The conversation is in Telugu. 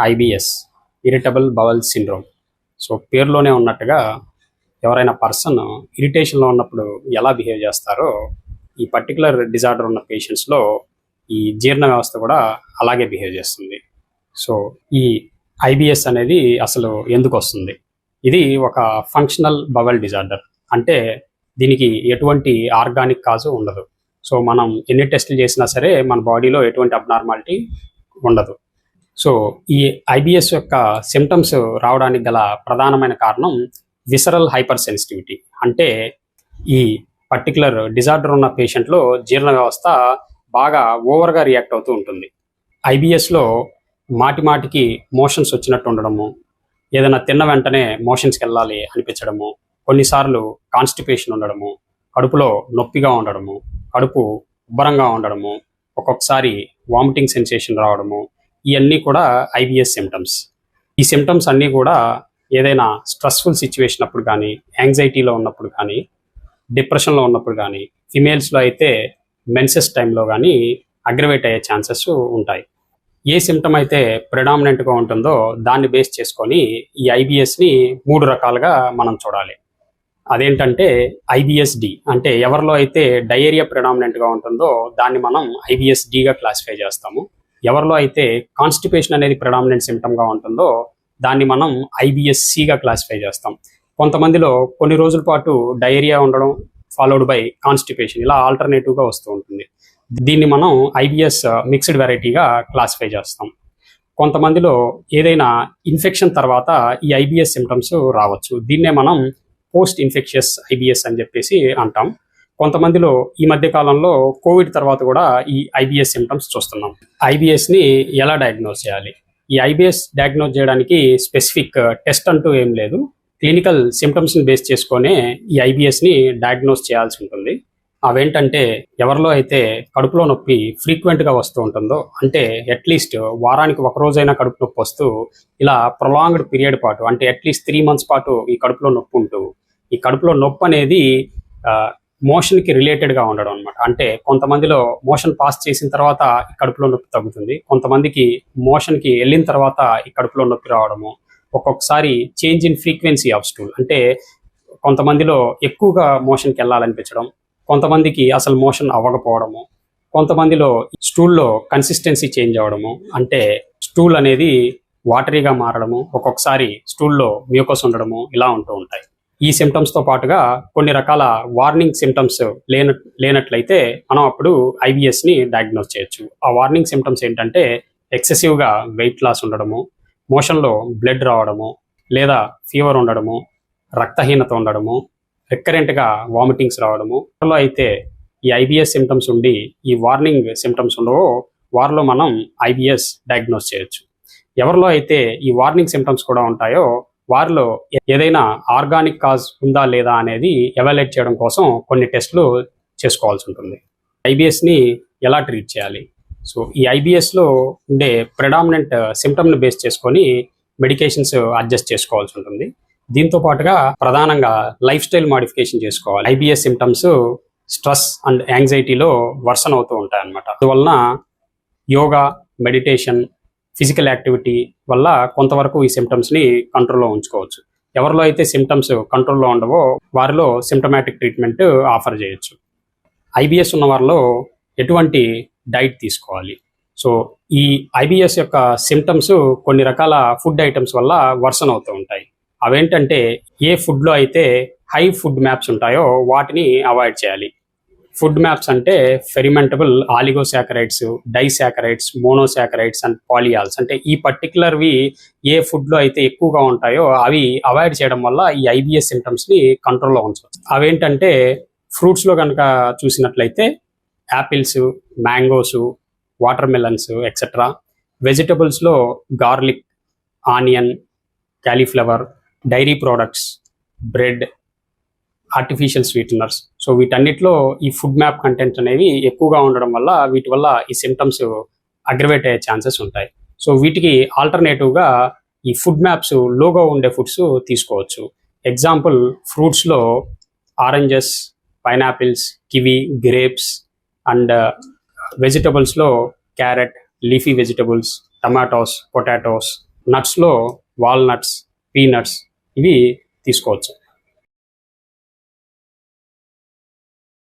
IBS irritable bowel syndrome. So పేరులోనే ఉన్నట్టుగా ఎవరైనా పర్సన్ ఇరిటేషన్లో ఉన్నప్పుడు ఎలా బిహేవ్ చేస్తారో ఈ పర్టికులర్ డిజార్డర్ ఉన్న పేషెంట్స్లో ఈ జీర్ణ వ్యవస్థ కూడా అలాగే బిహేవ్ చేస్తుంది. సో ఈ ఐబిఎస్ అనేది అసలు ఎందుకు వస్తుంది? ఇది ఒక ఫంక్షనల్ బవల్ డిజార్డర్. అంటే దీనికి ఎటువంటి ఆర్గానిక్ కాజు ఉండదు. సో మనం ఎన్ని టెస్టులు చేసినా సరే మన బాడీలో ఎటువంటి అబ్నార్మాలిటీ ఉండదు. సో ఈ ఐబిఎస్ యొక్క సిమ్టమ్స్ రావడానికి గల ప్రధానమైన కారణం విసరల్ హైపర్ సెన్సిటివిటీ అంటే ఈ పర్టికులర్ డిజార్డర్ ఉన్న పేషెంట్లో జీర్ణ వ్యవస్థ బాగా ఓవర్గా రియాక్ట్ అవుతూ ఉంటుంది. ఐబిఎస్లో మాటి మాటికి మోషన్స్ వచ్చినట్టు ఉండడము ఏదైనా తిన్న వెంటనే మోషన్స్కి వెళ్ళాలి అనిపించడము కొన్నిసార్లు కాన్స్టిపేషన్ ఉండడము కడుపులో నొప్పిగా ఉండడము కడుపు ఉబ్బరంగా ఉండడము ఒక్కొక్కసారి వామిటింగ్ సెన్సేషన్ రావడము ఇవన్నీ కూడా ఐబిఎస్ సిమ్టమ్స్ ఈ సిమ్టమ్స్ అన్నీ కూడా ఏదైనా స్ట్రెస్ఫుల్ సిచ్యువేషన్ అప్పుడు కానీ యాంగ్జైటీలో ఉన్నప్పుడు కానీ డిప్రెషన్లో ఉన్నప్పుడు కానీ ఫిమేల్స్లో అయితే మెన్సెస్ టైంలో కానీ అగ్రవేట్ అయ్యే ఛాన్సెస్ ఉంటాయి. ఏ సిమ్టమ్ అయితే ప్రిడామినెంట్గా ఉంటుందో దాన్ని బేస్ చేసుకొని ఈ ఐబిఎస్ని మూడు రకాలుగా మనం చూడాలి. అదేంటంటే ఐబిఎస్డి అంటే ఎవరిలో అయితే డయేరియా ప్రిడామినెంట్గా ఉంటుందో దాన్ని మనం ఐబిఎస్డిగా క్లాసిఫై చేస్తాము. ఎవరిలో అయితే కాన్స్టిపేషన్ అనేది ప్రిడామినెంట్ సిమ్టమ్గా ఉంటుందో దాన్ని మనం ఐబిఎస్సిగా క్లాసిఫై చేస్తాం. కొంతమందిలో కొన్ని రోజుల పాటు డయేరియా ఉండడం ఫాలోడ్ బై కాన్స్టిపేషన్ ఇలా ఆల్టర్నేటివ్గా వస్తూ ఉంటుంది. దీన్ని మనం ఐబిఎస్ మిక్స్డ్ వెరైటీగా క్లాసిఫై చేస్తాం. కొంతమందిలో ఏదైనా ఇన్ఫెక్షన్ తర్వాత ఈ ఐబిఎస్ సిమ్టమ్స్ రావచ్చు. దీన్నే మనం పోస్ట్ ఇన్ఫెక్షియస్ ఐబిఎస్ అని చెప్పేసి అంటాం. కొంతమందిలో ఈ మధ్య కాలంలో కోవిడ్ తర్వాత కూడా ఈ ఐబిఎస్ సిమ్టమ్స్ చూస్తున్నాం. ఐబిఎస్ని ఎలా డయాగ్నోస్ చేయాలి? ఈ ఐబిఎస్ డయాగ్నోస్ చేయడానికి స్పెసిఫిక్ టెస్ట్ uh, అంటూ ఏం లేదు. క్లినికల్ సిమ్టమ్స్ని బేస్ చేసుకొనే ఈ ఐబిఎస్ని డయాగ్నోస్ చేయాల్సి ఉంటుంది. అవేంటంటే ఎవరిలో అయితే కడుపులో నొప్పి ఫ్రీక్వెంట్గా వస్తూ ఉంటుందో అంటే అట్లీస్ట్ వారానికి ఒక రోజైనా కడుపు నొప్పి వస్తూ ఇలా ప్రొలాంగ్డ్ పీరియడ్ పాటు అంటే అట్లీస్ట్ త్రీ మంత్స్ పాటు ఈ కడుపులో నొప్పి ఉంటూ ఈ కడుపులో నొప్పి అనేది uh, మోషన్కి రిలేటెడ్గా ఉండడం అనమాట అంటే కొంతమందిలో మోషన్ పాస్ చేసిన తర్వాత కడుపులో నొప్పి తగ్గుతుంది. కొంతమందికి మోషన్కి వెళ్ళిన తర్వాత ఈ కడుపులో నొప్పి రావడము ఒక్కొక్కసారి change in frequency of stool అంటే కొంతమందిలో ఎక్కువగా మోషన్కి వెళ్ళాలనిపించడం కొంతమందికి అసలు మోషన్ అవ్వకపోవడము కొంతమందిలో స్టూల్లో కన్సిస్టెన్సీ చేంజ్ అవ్వడము. అంటే స్టూల్ అనేది వాటరీగా మారడము ఒక్కొక్కసారి స్టూల్లో మ్యూకస్ ఉండడము ఇలా ఉంటూ ఉంటాయి. ఈ సిమ్టమ్స్తో తో పాటుగా కొన్ని రకాల వార్నింగ్ సిమ్టమ్స్ లేన లేనట్లయితే మనం అప్పుడు ఐబిఎస్ని ని డయాగ్నోస్ చేయొచ్చు. ఆ వార్నింగ్ సిమ్టమ్స్ ఏంటంటే ఎక్సెసివ్గా వెయిట్ లాస్ ఉండడము మోషన్లో బ్లడ్ రావడము లేదా ఫీవర్ ఉండడము రక్తహీనత ఉండడము రికరెంట్గా వామిటింగ్స్ రావడము. వారిలో అయితే ఈ ఐబిఎస్ సిమ్టమ్స్ ఉండి ఈ వార్నింగ్ సిమ్టమ్స్ ఉండవో వారిలో మనం ఐబిఎస్ డయాగ్నోస్ చేయొచ్చు. ఎవరిలో అయితే ఈ వార్నింగ్ సిమ్టమ్స్ కూడా ఉంటాయో వారిలో ఏదైనా ఆర్గానిక్ కాజ్ ఉందా లేదా అనేది ఎవాల్యుయేట్ చేయడం కోసం కొన్ని టెస్టులు చేసుకోవాల్సి ఉంటుంది. ఐబిఎస్ని ఎలా ట్రీట్ చేయాలి? సో ఈ ఐబిఎస్లో ఉండే ప్రెడామినెంట్ సిమ్టమ్ని బేస్ చేసుకొని మెడికేషన్స్ అడ్జస్ట్ చేసుకోవాల్సి ఉంటుంది. దీంతో పాటుగా ప్రధానంగా లైఫ్ స్టైల్ మాడిఫికేషన్ చేసుకోవాలి. ఐబిఎస్ సిమ్టమ్స్ స్ట్రెస్ అండ్ యాంగ్జైటీలో వర్సన్ అవుతూ ఉంటాయి అన్నమాట అందువలన యోగా మెడిటేషన్ ఫిజికల్ యాక్టివిటీ వల్ల కొంతవరకు ఈ సిమ్టమ్స్ని కంట్రోల్లో ఉంచుకోవచ్చు. ఎవరిలో అయితే సిమ్టమ్స్ కంట్రోల్లో ఉండవో వారిలో సిమ్టమాటిక్ ట్రీట్మెంట్ ఆఫర్ చేయొచ్చు. ఐబిఎస్ ఉన్న వారిలో ఎటువంటి డైట్ తీసుకోవాలి. సో ఈ ఐబిఎస్ యొక్క సిమ్టమ్స్ కొన్ని రకాల ఫుడ్ ఐటమ్స్ వల్ల వర్సన్ అవుతూ ఉంటాయి. అవేంటంటే ఏ ఫుడ్లో అయితే హై ఫుడ్ మ్యాప్స్ ఉంటాయో వాటిని అవాయిడ్ చేయాలి. ఫుడ్ మ్యాప్స్ అంటే fermentable oligosaccharides disaccharides monosaccharides and polyols. అంటే ఈ పర్టికులర్వి ఏ ఫుడ్లో అయితే ఎక్కువగా ఉంటాయో అవి అవాయిడ్ చేయడం వల్ల ఈ ఐబిఎస్ సిమ్టమ్స్ని కంట్రోల్లో ఉంచవచ్చు. అవేంటంటే ఫ్రూట్స్లో కనుక చూసినట్లయితే apples mangoes water melons etcetera. వెజిటబుల్స్లో garlic onion cauliflower dairy products bread artificial sweeteners so వీటన్నిటిలో ఈ ఫుడ్ మ్యాప్ కంటెంట్ అనేవి ఎక్కువగా ఉండడం వల్ల వీటి వల్ల ఈ సిమ్టమ్స్ అగ్రవేట్ అయ్యే ఛాన్సెస్ ఉంటాయి. సో వీటికి ఆల్టర్నేటివ్గా ఈ ఫుడ్ మ్యాప్స్ లోగా ఉండే ఫుడ్స్ తీసుకోవచ్చు. Example ఫ్రూట్స్లో oranges pineapples kiwi grapes and వెజిటబుల్స్లో carrot leafy vegetables tomatoes potatoes నట్స్లో walnuts peanuts ఇవి తీసుకోవచ్చు.